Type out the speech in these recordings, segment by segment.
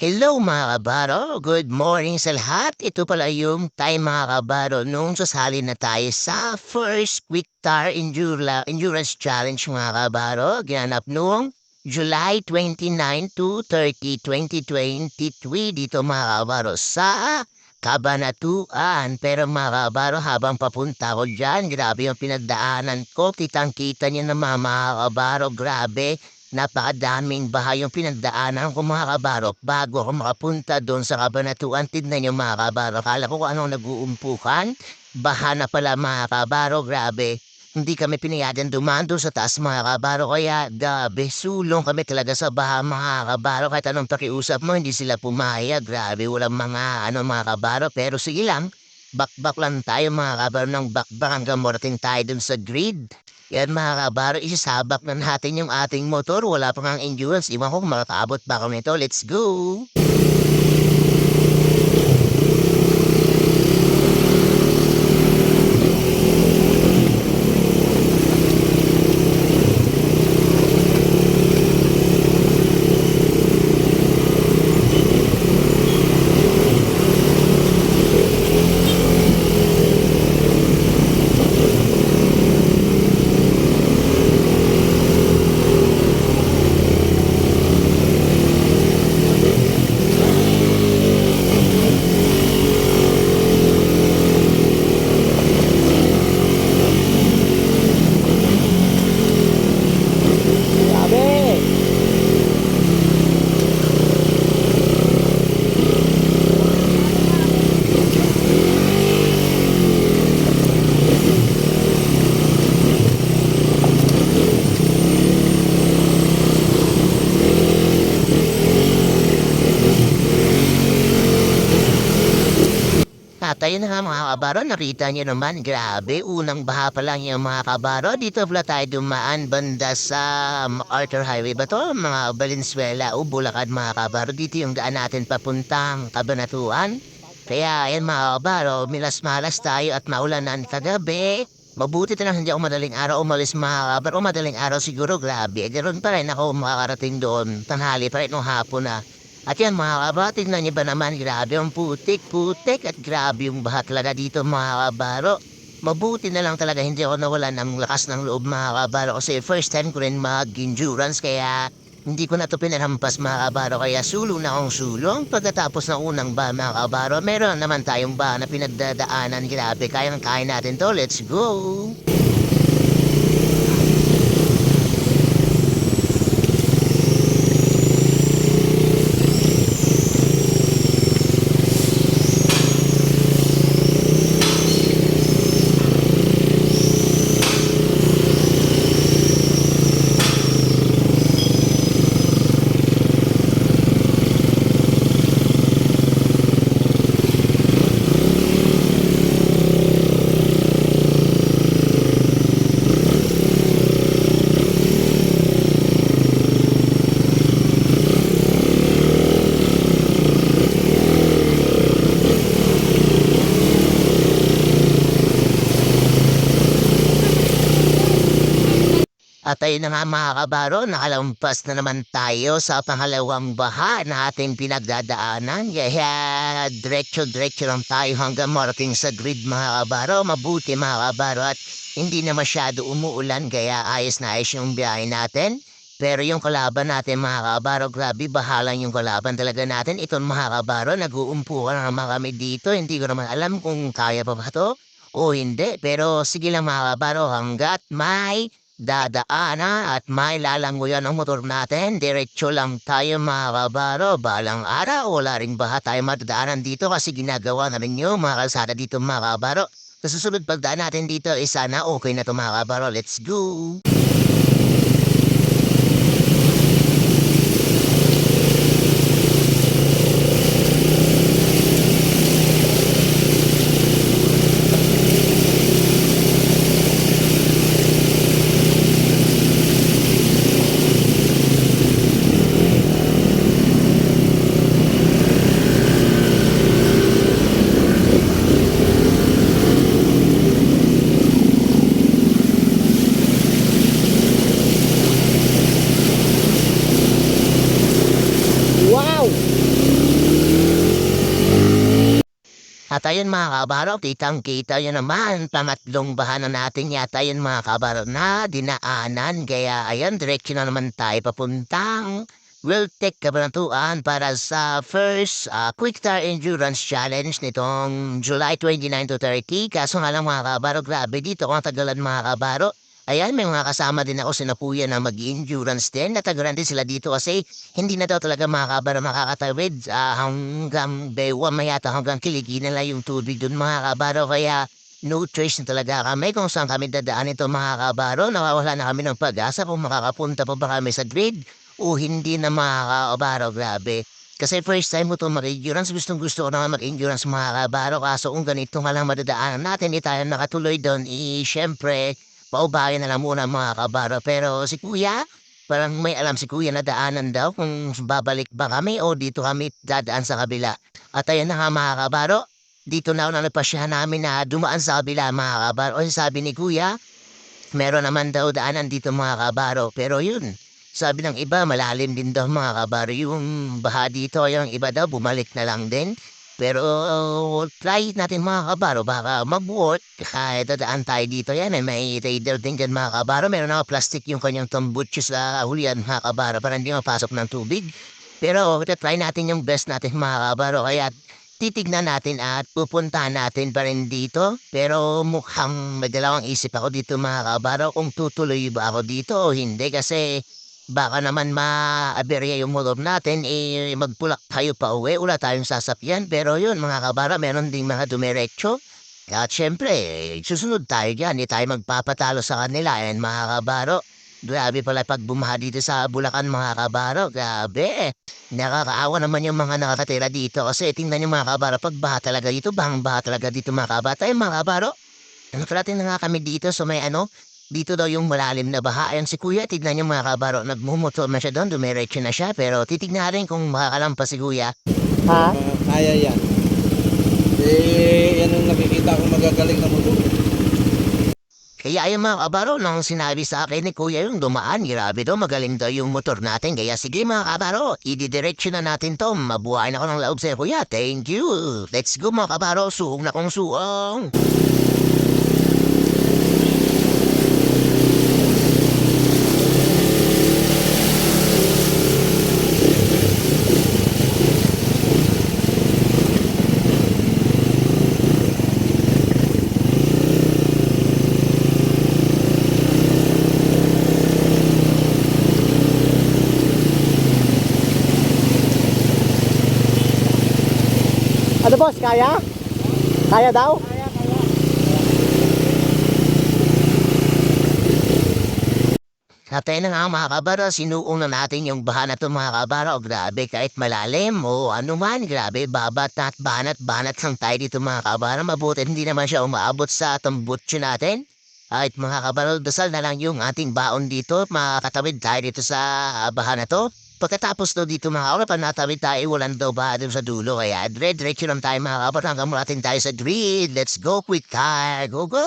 Hello mga kabaro, good morning sa lahat. Ito pala yung time mga kabaro nung sasali na tayo sa first Quick Tar Endura, Endurance Challenge mga kabaro. Ginanap noong July 29 to 30, 2023 dito mga kabaro sa Kabanatuan. Pero mga kabaro habang papunta ko dyan, grabe yung pinagdaanan ko. Kitang kita niyo naman mga kabaro, grabe Napakadaming bahay yung pinagdaanan ko mga kabarok bago ako makapunta doon sa kabanatuan. Tignan niyo mga kabarok. Kala ko kung anong nag-uumpukan. Baha na pala mga kabarok. Grabe. Hindi kami pinayagan dumaan doon sa taas mga kabaro. Kaya gabi, sulong kami talaga sa baha mga kabaro. Kahit anong pakiusap mo, hindi sila pumayag. Grabe, walang mga ano mga kabaro. Pero sige lang, bakbak lang tayo mga kabaro ng bakbak hanggang morating tayo doon sa grid. Yan mga kabaro, isasabak na natin yung ating motor. Wala pa nga endurance. Iwan ko kung makakaabot pa kami nito. Let's go! Grabe! At ayun na nga mga kabaro, nakita niyo naman, grabe, unang baha pa lang yung mga kabaro. Dito pala tayo dumaan banda sa MacArthur Highway ba to? Mga Valenzuela o Bulacan mga kabaro. Dito yung daan natin papuntang Kabanatuan. Kaya ayan mga kabaro, milas-malas tayo at maulanan kagabi. Mabuti na hindi ako madaling araw umalis mga kabaro. Madaling araw siguro, grabe. Ganoon pa rin ako makakarating doon. Tanghali pa rin nung hapon na. At yan mga kabatid na niyo ba naman grabe ang putik-putik at grabe yung baha talaga dito mga kabaro. Mabuti na lang talaga hindi ako nawalan ng lakas ng loob mga kabaro kasi first time ko rin mag-endurance kaya hindi ko na to pinarampas mga kabaro kaya sulong na akong sulong. Pagkatapos ng unang ba mga kabaro meron naman tayong ba na pinagdadaanan grabe kayang kaya natin to let's go! At ayun na nga mga kabaro, nakalampas na naman tayo sa pangalawang baha na ating pinagdadaanan. Kaya diretso-diretso lang tayo hanggang marating sa grid mga kabaro. Mabuti mga kabaro at hindi na masyado umuulan kaya ayos na ayos yung biyahe natin. Pero yung kalaban natin mga kabaro, grabe bahalang yung kalaban talaga natin. Itong mga kabaro, nag-uumpukan naman kami dito. Hindi ko naman alam kung kaya pa ba to o hindi. Pero sige lang mga kabaro, hanggat may dadaanan at may lalanguyan ang motor natin. Diretso lang tayo mga kabaro. Balang araw, wala ring baha tayo matadaanan dito kasi ginagawa na rin yung mga kalsada dito mga kabaro. Sa susunod pagdaan natin dito, eh sana okay na to mga kabaro. Let's go! At ayun mga kabaro, kitang kita yun naman, pangatlong bahana natin yata yun mga kabaro na dinaanan. Kaya ayan, direksyon na naman tayo papuntang Wiltec Kabanatuan para sa first ah, Quick Tire Endurance Challenge nitong July 29 to 30. Kaso nga lang mga kabaro, grabe dito kung tagalan mga kabaro. Ayan, may mga kasama din ako sa Napuya na mag-endurance din. Natagalan sila dito kasi hindi na daw talaga mga kabaro makakatawid ah, hanggang bewa mayata hanggang kiligi na lang yung tubig dun mga kabaro. Kaya no choice na talaga kami kung saan kami dadaan ito mga kabaro. Nakawala na kami ng pag-asa kung makakapunta pa ba kami sa grid o hindi na mga. Grabe. Kasi first time mo ito mag-endurance, gustong gusto ko naman mag-endurance mga kabaro. Kaso kung ganito nga lang madadaanan natin, di tayo nakatuloy doon, eh, syempre, paubayan na lang muna mga kabaro. Pero si kuya, parang may alam si kuya na daanan daw kung babalik ba kami o dito kami dadaan sa kabila. At ayan na nga mga kabaro, dito na ako napasya namin na dumaan sa kabila mga kabaro. O sabi ni kuya, meron naman daw daanan dito mga kabaro. Pero yun, sabi ng iba, malalim din daw mga kabaro. Yung baha dito, yung iba daw bumalik na lang din. Pero uh, try natin mga kabaro, baka mag-work. Kahit dadaan tayo dito yan, eh, may trader din dyan mga kabaro. Meron na plastic yung kanyang tambutso sa hulian mga kabaro para hindi mapasok ng tubig. Pero try natin yung best natin mga kabaro. Kaya titignan natin at pupuntahan natin pa rin dito. Pero mukhang may dalawang isip ako dito mga kabaro kung tutuloy ba ako dito o hindi kasi baka naman ma-aberya yung motor natin, eh, magpulak tayo pa uwi, wala tayong sasakyan. Pero yun, mga kabara, meron ding mga dumiretso. At syempre, eh, susunod tayo dyan, hindi tayo magpapatalo sa kanila. And mga kabaro, grabe pala pag bumaha dito sa Bulacan, mga kabaro, grabe. Nakakaawa naman yung mga nakatira dito kasi tingnan yung mga kabaro, pag baha talaga dito, bahang baha talaga dito mga kabata. Ay, mga kabaro, nakarating na nga kami dito so may ano, dito daw yung malalim na baha. Ayan si kuya, tignan niyo mga kabaro, nagmumotor na siya doon, dumiretso na siya. Pero titignan rin kung makakalampas si kuya. Ha? kaya yan. Eh, yan ang nakikita kong magagaling na motor. Kaya yung mga kabaro, nang sinabi sa akin ni kuya yung dumaan, grabe daw, magaling daw yung motor natin. Kaya sige mga kabaro, ididiretso na natin to. Mabuhayin ako ng loob sa kuya. Thank you. Let's go mga kabaro, suong na kong suong. Boss, kaya? Kaya daw? Sa tayo na nga mga kabaro, sinuong na natin yung baha na to mga kabaro. Grabe, kahit malalim o ano man, grabe, babat at banat banat lang tayo dito mga kabaro. Mabuti hindi naman siya umaabot sa tambutso natin. Kahit mga kabaro, dasal na lang yung ating baon dito. Makakatawid tayo dito sa ah, baha na to. Pagkatapos daw dito mga kabaro, pag natawid tayo, walang daw baha doon sa dulo. Kaya dire-diretso lang tayo mga kabaro hanggang tayo sa grid. Let's go quick car. Go, go!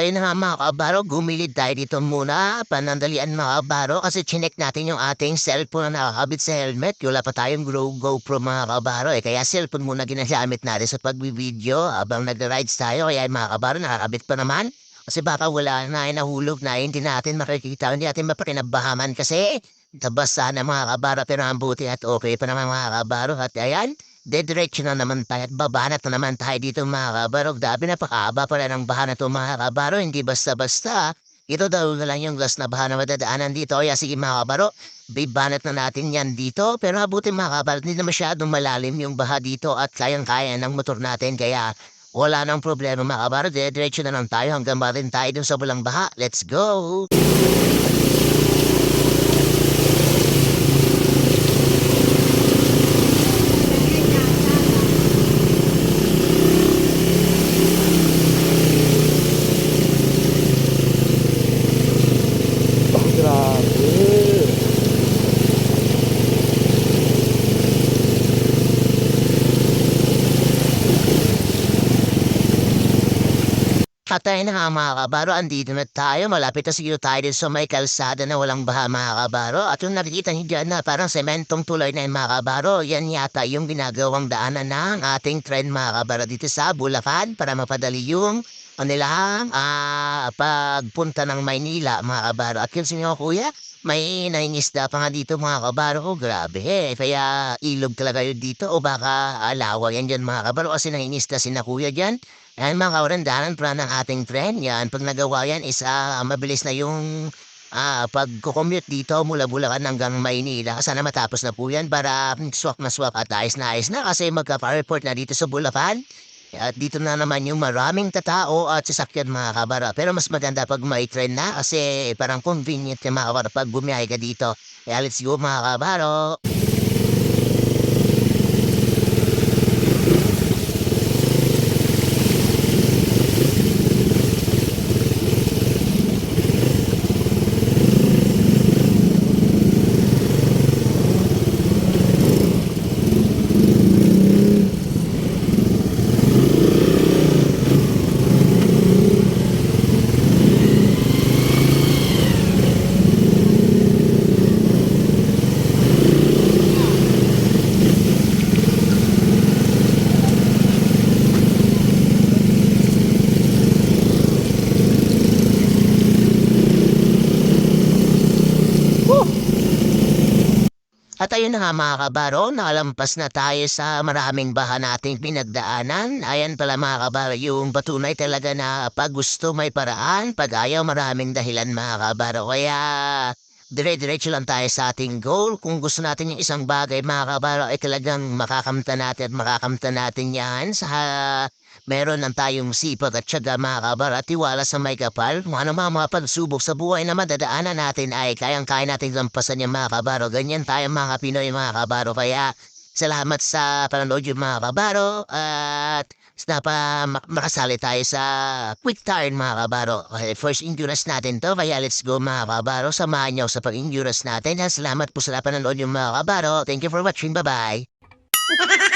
Ayun na nga mga kabaro, gumilid tayo dito muna. Panandalian mga kabaro kasi chinek natin yung ating cellphone na nakakabit sa helmet. Wala pa tayong Go- GoPro mga kabaro eh. Kaya cellphone muna ginagamit natin sa pagbibideo habang nag-rides tayo. Kaya mga kabaro nakakabit pa naman. Kasi baka wala na ay nahulog na hindi natin makikita, hindi natin mapakinabahaman kasi tabasa na mga kabaro pero ang buti at okay pa naman mga kabaro. At ayan, dediretso na naman tayo at babanat na naman tayo dito mga kabaro. Dabi napakahaba pala ng baha na to mga kabaro, hindi basta-basta. Ito daw na lang yung gas na baha na madadaanan dito. Kaya sige mga kabaro, bibanat na natin yan dito. Pero mabuti mga kabaro, hindi na masyadong malalim yung baha dito at kayang-kaya ng motor natin. Kaya wala nang problema mga kabaro. Dediretso na lang tayo hanggang marin tayo dun sa bulang baha. Let's go! Grabe. Patay na nga mga kabaro, andito na tayo. Malapit na siguro tayo din sa may kalsada na walang baha mga kabaro. At yung nakikita niyo dyan na parang sementong tuloy na yung mga kabaro, yan yata yung ginagawang daanan ng ating tren mga kabaro dito sa Bulacan para mapadali yung kanilang ah, pagpunta ng Maynila mga kabaro. At yun sinyo kuya, may naingisda pa nga dito mga kabaro ko. Grabe eh. Kaya ilog talaga yun dito o baka alawa yan dyan mga kabaro kasi nangingisda si na kuya dyan. Yan mga kaurandanan para ng ating tren. Yan, pag nagawa yan is ah, mabilis na yung ah, pag-commute dito mula Bulacan hanggang Maynila. Sana matapos na po yan para swak na swak at ayos na ayos na kasi magka-report na dito sa Bulacan. At dito na naman yung maraming tatao at sasakyan mga kabara. Pero mas maganda pag may train na kasi parang convenient yung mga kabara pag bumiyahe ka dito. Kaya let's go mga kabaro. At ayun na mga kabaro, nakalampas na tayo sa maraming baha nating pinagdaanan. Ayan pala mga kabaro, yung patunay talaga na pag gusto may paraan, pag ayaw maraming dahilan mga kabaro. Kaya dire-diretso lang tayo sa ating goal. Kung gusto natin yung isang bagay mga kabaro, ay talagang makakamta natin at makakamta natin yan sa meron ng tayong sipag at syaga mga kabar at tiwala sa may kapal. Kung ano mga mga pagsubok sa buhay na madadaanan natin ay kayang-kaya natin lampasan yung mga kabaro. Ganyan tayo mga Pinoy mga kabaro. Kaya salamat sa panonood yung mga kabaro at na pa mak- makasali tayo sa quick time mga kabaro. Okay, first endurance natin to. Kaya let's go mga kabaro. Samahan niyo sa pag-endurance natin. Salamat po sa panonood yung mga kabaro. Thank you for watching. Bye-bye.